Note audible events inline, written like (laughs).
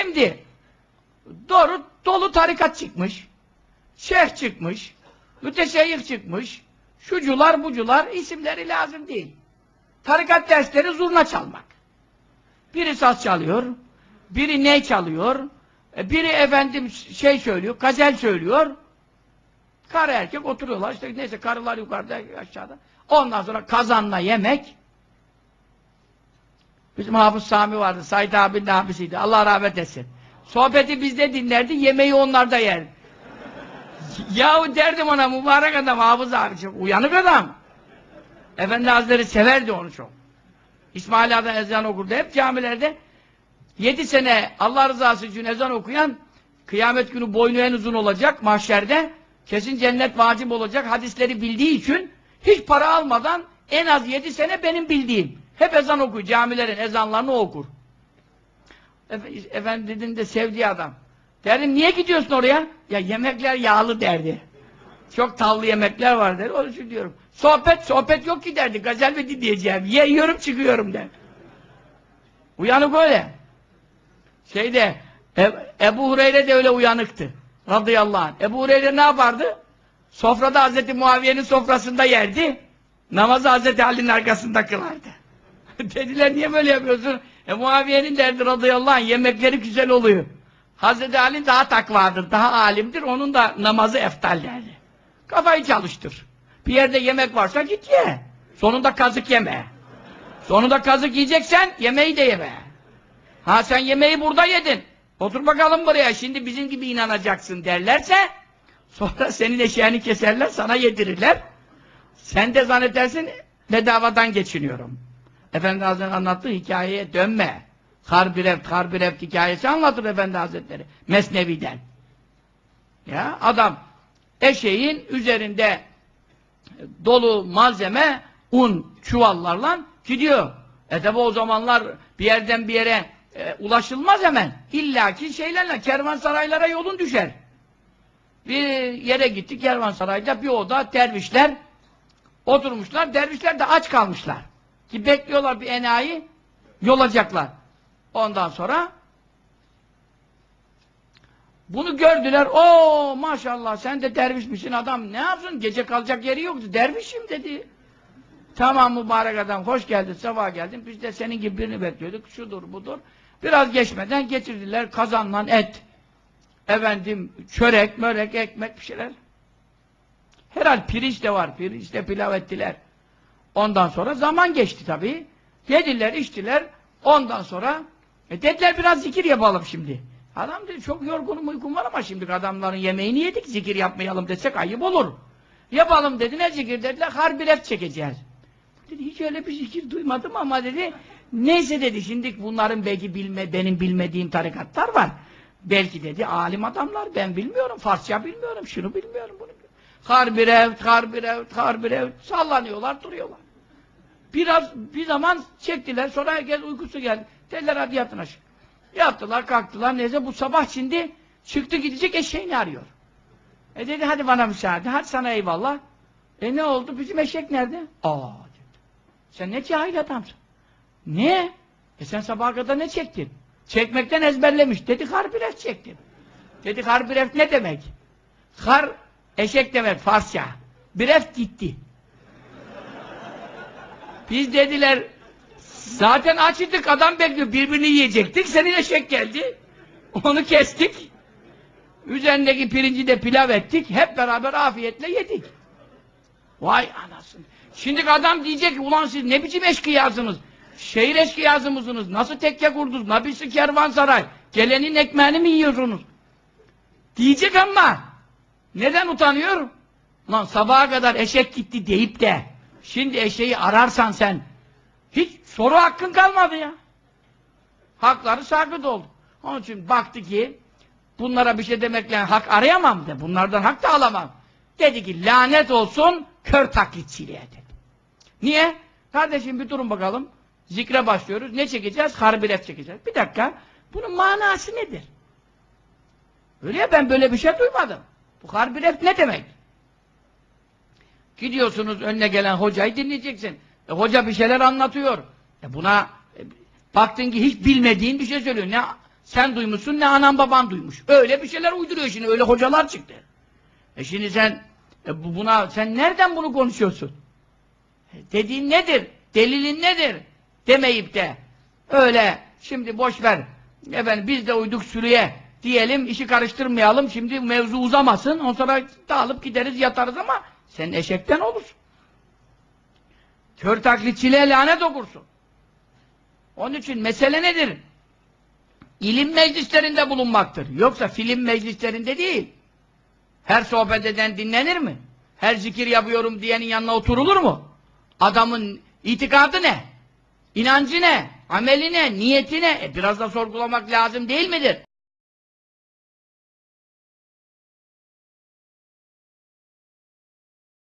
Şimdi doğru dolu tarikat çıkmış. Şeyh çıkmış. Müteşeyyih çıkmış. Şucular bucular isimleri lazım değil. Tarikat dersleri zurna çalmak. Biri saz çalıyor, biri ney çalıyor, e, biri efendim şey söylüyor, gazel söylüyor. Karı erkek oturuyorlar işte neyse karılar yukarıda aşağıda. Ondan sonra kazanla yemek. Bizim Hafız Sami vardı, Said abinin abisiydi. Allah rahmet etsin. Sohbeti bizde dinlerdi, yemeği onlarda yer. Yahu derdim ona mübarek adam Hafız abi uyanık adam. Efendi Hazretleri severdi onu çok. İsmail Ağa'dan ezan okurdu. Hep camilerde yedi sene Allah rızası için ezan okuyan kıyamet günü boynu en uzun olacak mahşerde kesin cennet vacip olacak hadisleri bildiği için hiç para almadan en az yedi sene benim bildiğim. Hep ezan okuyor. Camilerin ezanlarını okur. Efe, efendinin de sevdiği adam. Derim niye gidiyorsun oraya? Ya yemekler yağlı derdi. Çok tavlı yemekler var der. Onun için diyorum. Sohbet, sohbet yok ki derdi. Gazel mi dinleyeceğim? Yiyorum çıkıyorum der. Uyanık öyle. Şeyde E- Ebu Hureyre de öyle uyanıktı. Radıyallahu anh. Ebu Hureyre ne yapardı? Sofrada Hazreti Muaviye'nin sofrasında yerdi. Namazı Hazreti Ali'nin arkasında kılardı. (laughs) Dediler niye böyle yapıyorsun? E Muaviye'nin derdi radıyallahu anh yemekleri güzel oluyor. Hazreti Ali daha takvadır, daha alimdir. Onun da namazı eftal derdi. Kafayı çalıştır. Bir yerde yemek varsa git ye. Sonunda kazık yeme. Sonunda kazık yiyeceksen yemeği de yeme. Ha sen yemeği burada yedin. Otur bakalım buraya. Şimdi bizim gibi inanacaksın derlerse sonra senin eşeğini keserler, sana yedirirler. Sen de zannedersin bedavadan geçiniyorum. Efendi Hazretleri anlattığı hikayeye dönme. Harbirevt, Harbirevt hikayesi anlatır Efendi Hazretleri. Mesnevi'den. Ya adam eşeğin üzerinde dolu malzeme un çuvallarla gidiyor. E tabi o zamanlar bir yerden bir yere e, ulaşılmaz hemen. İlla ki şeylerle kervansaraylara yolun düşer. Bir yere gittik kervansarayda bir oda dervişler oturmuşlar. Dervişler de aç kalmışlar. Ki bekliyorlar bir enayi yolacaklar. Ondan sonra bunu gördüler. O maşallah sen de dervişmişsin adam. Ne yapsın? Gece kalacak yeri yoktu. Dervişim dedi. Tamam mübarek adam. Hoş geldin. Sabah geldin. Biz de senin gibi birini bekliyorduk. Şudur budur. Biraz geçmeden getirdiler kazanlan et. Efendim çörek, mörek, ekmek bir şeyler. Herhal pirinç de var. Pirinç de pilav ettiler. Ondan sonra zaman geçti tabii. Yediler, içtiler. Ondan sonra e dediler biraz zikir yapalım şimdi. Adam dedi çok yorgunum uykum var ama şimdi adamların yemeğini yedik zikir yapmayalım desek ayıp olur. Yapalım dedi ne zikir dediler harbilef çekeceğiz. Dedi hiç öyle bir zikir duymadım ama dedi neyse dedi şimdi bunların belki bilme, benim bilmediğim tarikatlar var. Belki dedi alim adamlar ben bilmiyorum Farsça bilmiyorum şunu bilmiyorum bunu bilmiyorum. Harbirevt, harbirevt, harbirevt sallanıyorlar duruyorlar. Biraz bir zaman çektiler sonra herkes uykusu geldi. Dediler hadi yatın aşağı. Yattılar kalktılar neyse bu sabah şimdi çıktı gidecek eşeğini arıyor. E dedi hadi bana müsaade hadi sana eyvallah. E ne oldu bizim eşek nerede? Aa dedi. Sen ne cahil adamsın. Ne? E sen sabaha kadar ne çektin? Çekmekten ezberlemiş. Dedi harbiref çektim. Dedi harbiref ne demek? Har eşek demek Farsça. Biref gitti. Biz dediler zaten açtık adam bekliyor birbirini yiyecektik senin eşek geldi. Onu kestik. Üzerindeki pirinci de pilav ettik hep beraber afiyetle yedik. Vay anasını. Şimdi adam diyecek ki ulan siz ne biçim eşkıyasınız? Şehir eşkıyası mısınız nasıl tekke kurdunuz? Nabisi kervansaray. Gelenin ekmeğini mi yiyorsunuz? Diyecek ama neden utanıyor lan sabaha kadar eşek gitti deyip de Şimdi eşeği ararsan sen hiç soru hakkın kalmadı ya. Hakları sakıt oldu. Onun için baktı ki bunlara bir şey demekle hak arayamam de. Bunlardan hak da alamam. Dedi ki lanet olsun kör taklitçiliğe dedi. Niye? Kardeşim bir durun bakalım. Zikre başlıyoruz. Ne çekeceğiz? Harbilef çekeceğiz. Bir dakika. Bunun manası nedir? Öyle ya ben böyle bir şey duymadım. Bu harbilef ne demek? Gidiyorsunuz önüne gelen hocayı dinleyeceksin. E, hoca bir şeyler anlatıyor. E, buna e, baktın ki hiç bilmediğin bir şey söylüyor. Ne sen duymuşsun ne anan baban duymuş. Öyle bir şeyler uyduruyor şimdi. Öyle hocalar çıktı. E şimdi sen e bu- buna sen nereden bunu konuşuyorsun? E dediğin nedir? Delilin nedir? Demeyip de öyle şimdi boş ver. Efendim biz de uyduk sürüye diyelim işi karıştırmayalım. Şimdi mevzu uzamasın. Ondan sonra dağılıp gideriz yatarız ama sen eşekten olursun. Kör taklitçiliğe lanet okursun. Onun için mesele nedir? İlim meclislerinde bulunmaktır. Yoksa film meclislerinde değil. Her sohbet eden dinlenir mi? Her zikir yapıyorum diyenin yanına oturulur mu? Adamın itikadı ne? İnancı ne? Ameli ne? Niyeti ne? E biraz da sorgulamak lazım değil midir?